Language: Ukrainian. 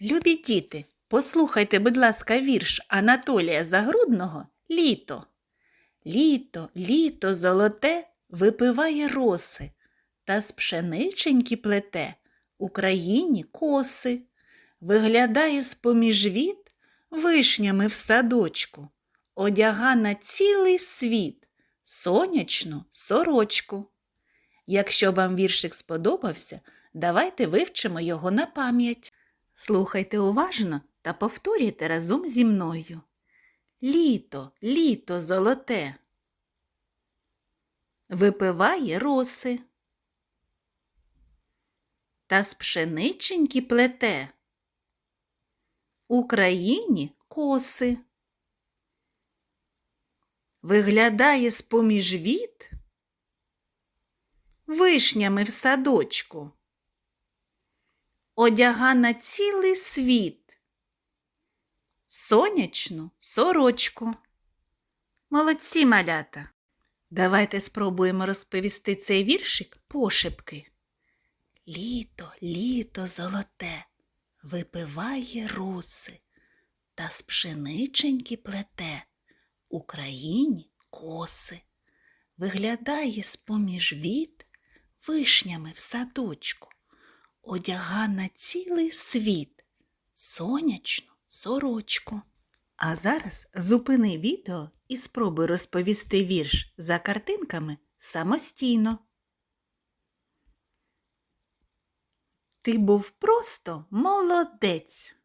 Любі діти, послухайте, будь ласка, вірш Анатолія Загрудного Літо. Літо, літо золоте випиває роси, та з пшениченьки плете Україні коси, виглядає з-поміж віт вишнями в садочку, одяга на цілий світ сонячну сорочку. Якщо вам віршик сподобався, давайте вивчимо його на пам'ять. Слухайте уважно та повторюйте разом зі мною. Літо, літо золоте. Випиває роси. Та з пшениченьки плете. Україні коси. Виглядає з-поміж віт вишнями в садочку одяга на цілий світ, сонячну сорочку. Молодці малята. Давайте спробуємо розповісти цей віршик пошепки. Літо, літо золоте, випиває руси, та з пшениченьки плете Україні коси, виглядає з-поміж віт вишнями в садочку одяга на цілий світ сонячну сорочку. А зараз зупини відео і спробуй розповісти вірш за картинками самостійно. Ти був просто молодець.